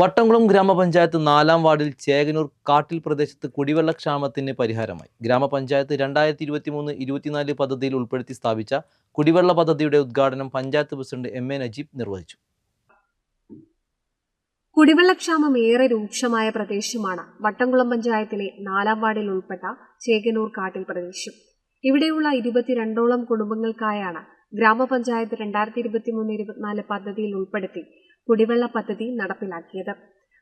വട്ടംകുളം ഗ്രാമപഞ്ചായത്ത് നാലാം വാർഡിൽ ചേകനൂർ കാട്ടിൽ പ്രദേശത്ത് കുടിവെള്ളക്ഷാമത്തിന് പരിഹാരമായി. ഗ്രാമപഞ്ചായത്ത് രണ്ടായിരത്തി ഇരുപത്തി മൂന്ന് ഇരുപത്തിനാല് പദ്ധതിയിൽ ഉൾപ്പെടുത്തി സ്ഥാപിച്ച കുടിവെള്ള പദ്ധതിയുടെ ഉദ്ഘാടനം panchayat president M A Najeeb നിർവഹിച്ചു. കുടിവെള്ളക്ഷാമം ഏറെ രൂക്ഷമായ പ്രദേശമാണ് വട്ടംകുളം പഞ്ചായത്തിലെ നാലാം വാർഡിൽ ഉൾപ്പെട്ട ചേകനൂർ കാട്ടിൽ പ്രദേശം. ഇവിടെയുള്ള ഇരുപത്തിരണ്ടോളം കുടുംബങ്ങൾക്കായാണ് ഗ്രാമപഞ്ചായത്ത് രണ്ടായിരത്തി ഇരുപത്തിമൂന്ന് ഇരുപത്തിനാല് പദ്ധതിയിൽ ഉൾപ്പെടുത്തി കുടിവെള്ള പദ്ധതി നടപ്പിലാക്കിയത്.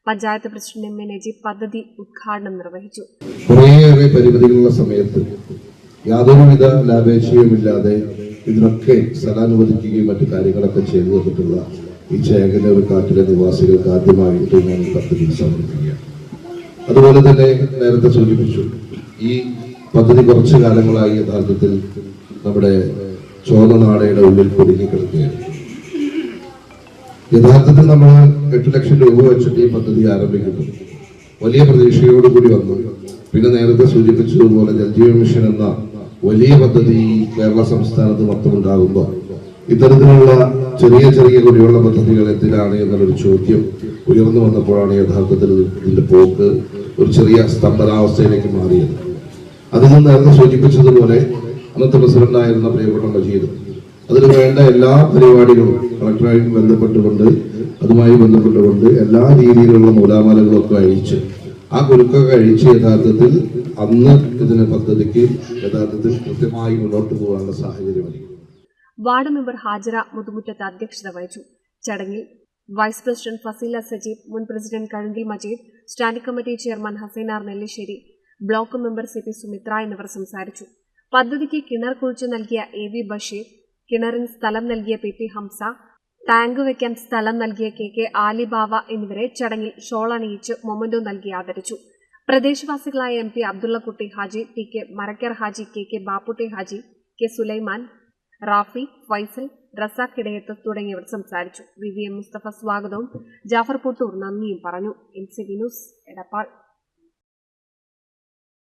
Panchayat president M. A. Najeeb പദ്ധതി ഉദ്ഘാടനം നിർവഹിച്ചു. കുറേയേറെ പരിമിതികളുള്ള സമയത്ത് യാതൊരുവിധ ലാഭേച്ഛയുമില്ലാതെ ഇതിനൊക്കെ സ്ഥലാനുവദിക്കുകയും മറ്റു കാര്യങ്ങളൊക്കെ ചെയ്തു തന്നിട്ടുള്ള ഈ ചേകനൂർ കാട്ടിലെ നിവാസികൾക്ക് ആദ്യമായിട്ട് ഞാൻ പദ്ധതി അതുപോലെ തന്നെ നേരത്തെ സൂചിപ്പിച്ചു ഈ പദ്ധതി കുറച്ചു കാലങ്ങളായി യഥാർത്ഥത്തിൽ നമ്മുടെ ചോന്ന ഉള്ളിൽ കുടുങ്ങിക്കിടക്കുകയാണ് യഥാർത്ഥത്തിൽ നമ്മൾ എട്ട് ലക്ഷം രൂപ വെച്ചിട്ട് ഈ പദ്ധതി ആരംഭിക്കുന്നു. വലിയ പ്രതീക്ഷയോടുകൂടി വന്നു. പിന്നെ നേരത്തെ സൂചിപ്പിച്ചതുപോലെ ജൽജീവ മിഷൻ എന്ന വലിയ പദ്ധതി കേരള സംസ്ഥാനത്ത് മൊത്തം ഉണ്ടാകുമ്പോൾ ഇത്തരത്തിലുള്ള ചെറിയ ചെറിയ കുടിവെള്ള പദ്ധതികൾ എന്തിനാണ് എന്നുള്ളൊരു ചോദ്യം ഉയർന്നു വന്നപ്പോഴാണ് യഥാർത്ഥത്തിൽ ഇതിന്റെ പോക്ക് ഒരു ചെറിയ സ്തംഭനാവസ്ഥയിലേക്ക് മാറിയത്. അതിൽ നിന്ന് നേരത്തെ സൂചിപ്പിച്ചതുപോലെ അന്നത്തെ പ്രസിഡന്റായിരുന്ന പ്രിയപ്പെട്ട മജീദ് അതിന് വേണ്ട എല്ലാ പരിപാടികളും കളക്ടറായിട്ട് ബന്ധപ്പെട്ടുകൊണ്ട് അതുമായി ബന്ധപ്പെട്ടുകൊണ്ട് എല്ലാ രീതിയിലുള്ള നൂലാമാലകളും ഒക്കെ അഴിച്ച് ആ കുരുക്കൊക്കെ അഴിച്ച് യഥാർത്ഥത്തിൽ അന്ന് ഇതിന് പദ്ധതിക്ക് യഥാർത്ഥത്തിൽ കൃത്യമായി മുന്നോട്ട് പോകാനുള്ള സാഹചര്യമായി. വാർഡ് മെമ്പർ ഹാജര മുതുമുറ്റത്ത് അധ്യക്ഷത വഹിച്ചു. ചടങ്ങിൽ വൈസ് പ്രസിഡന്റ് ഫസീല സജീബ് മുൻ president Kazhunkil Majeed standing committee chairman Hasainar Nellissery block member C P Sumithra എന്നിവർ സംസാരിച്ചു. പദ്ധതിക്ക് കിണർ കുഴിച്ചു നൽകിയ എ വി ബഷീർ കിണറിന് സ്ഥലം നൽകിയ പി പി ഹംസ ടാങ്ക് വയ്ക്കാൻ സ്ഥലം നൽകിയ കെ കെ ആലിബാവ എന്നിവരെ ചടങ്ങിൽ ഷോൾ അണിയിച്ച് മൊമന്റോ നൽകി ആദരിച്ചു. പ്രദേശവാസികളായ M P Abdullakutty Haji T K Marakkar Haji K K Bapputty Haji K Sulaiman Rafi Faisal Razak Edayath തുടങ്ങിയവർ സംസാരിച്ചു. വി വി എം മുസ്തഫ സ്വാഗതവും. ജാഫർ പുട്ടൂർ നന്ദിയും പറഞ്ഞു. N C news Edappal.